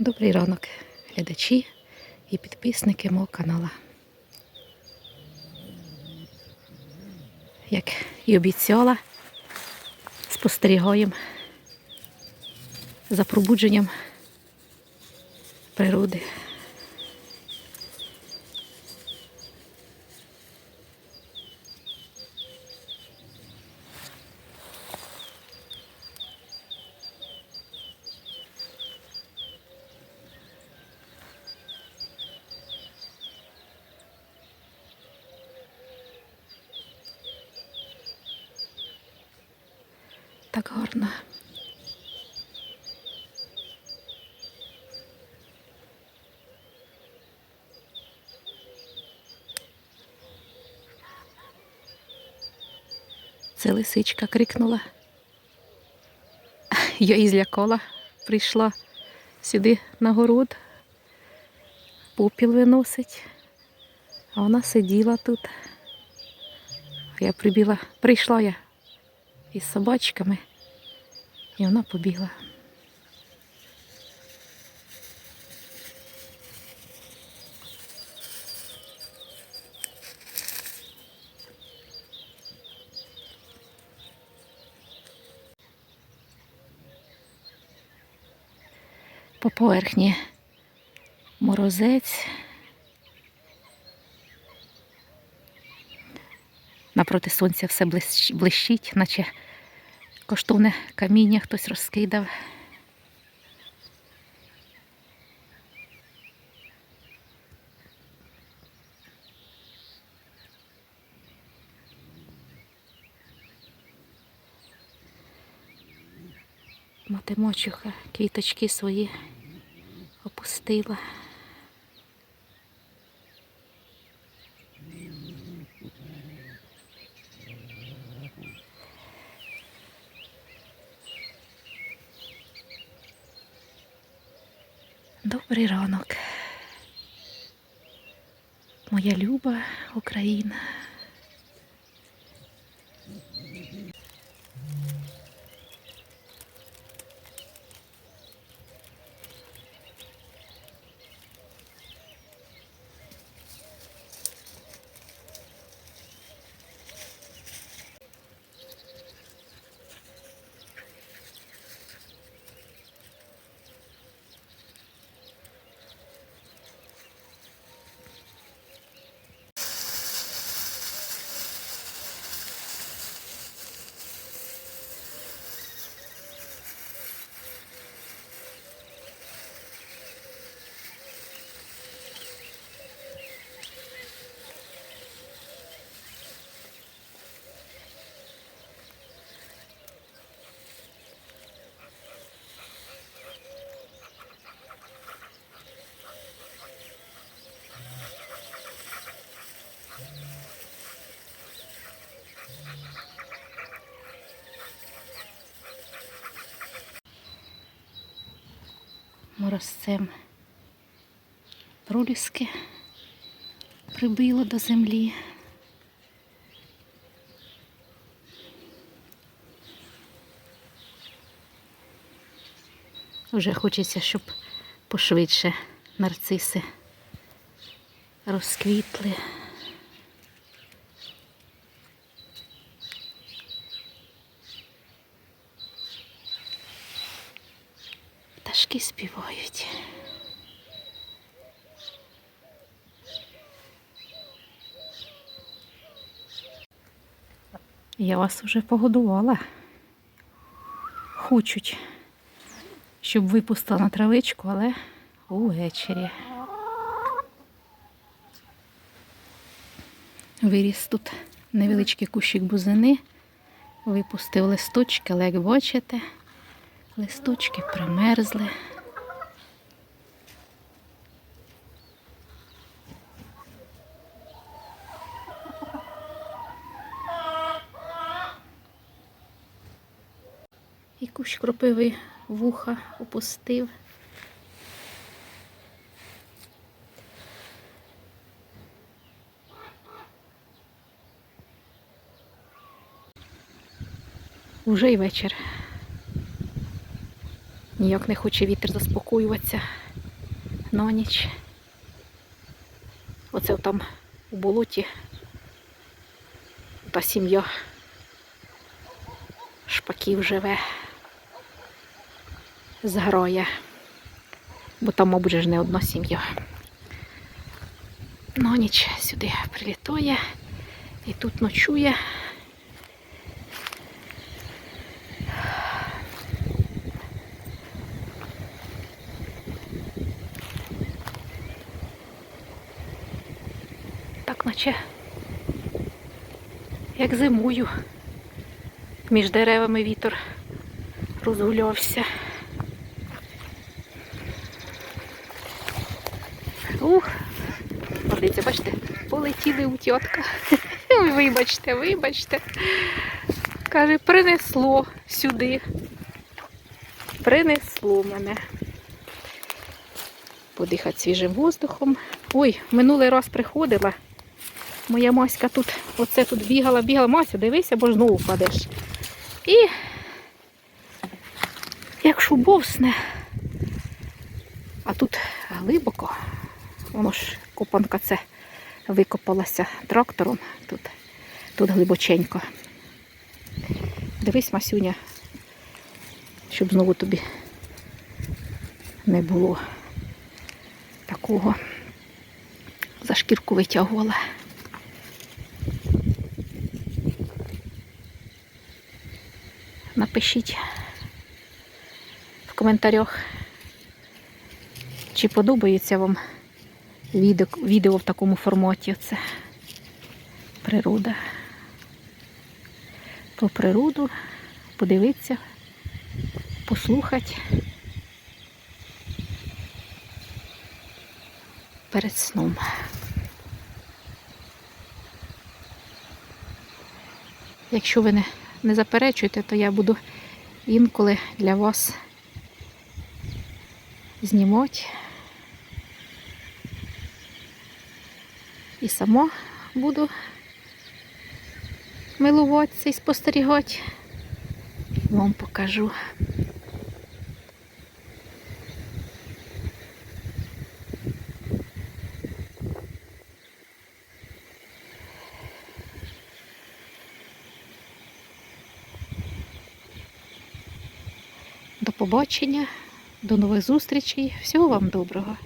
Добрий ранок, глядачі і підписники мого каналу. Як і обіцяла, спостерігаємо за пробудженням природи. Так гарно. Це лисичка крикнула. Я її злякала, прийшла сюди на город, попіл виносить, а вона сиділа тут. Я прибіла, прийшла я із собачками, і вона побігла. По поверхні морозець. Напроти сонця все блищ- блищить, наче коштовне каміння хтось розкидав. Мати мочуха квіточки свої опустила. Добрий ранок. Моя люба Україна. Морозцем проліски прибило до землі. Вже хочеться, щоб пошвидше нарциси розквітли. Пташки співають. Я вас уже погодувала. Хочуть, щоб випустила на травичку, але увечері. Виріс тут невеличкий кущик бузини, випустив листочки, але як бачите, листочки примерзли. І кущ кропиви вуха опустив. Уже й вечір. Ніяк не хоче вітер заспокоюватися. на ніч. Оце там у болоті та сім'я шпаків живе, зграє, бо там, мабуть, ж не одна сім'я. На ніч сюди прилітає і тут ночує. Так наче як зимою. Між деревами вітер розгулявся. Ух, Дивіться, бачите, полетіли утятка. Ой, Вибачте, вибачте. Каже, принесло сюди. Принесло мене. Подихати свіжим воздухом. Ой, минулий раз приходила. Моя Маська тут, оце тут бігала, бігала. Мася, дивися, бо ж знову впадеш. І як шубовсне, а тут глибоко, воно ж копанка це викопалася трактором, тут, тут глибоченько. Дивись, Масюня, щоб знову тобі не було такого. За шкірку витягувала. Напишіть в коментарях, чи подобається вам відео, в такому форматі. Це природа. Про природу подивитися, послухати перед сном. Якщо ви не, не заперечуйте, то я буду інколи для вас знімати. І сама буду милуватися і спостерігати. Вам покажу. Побачення, до нових зустрічей. Всього вам доброго!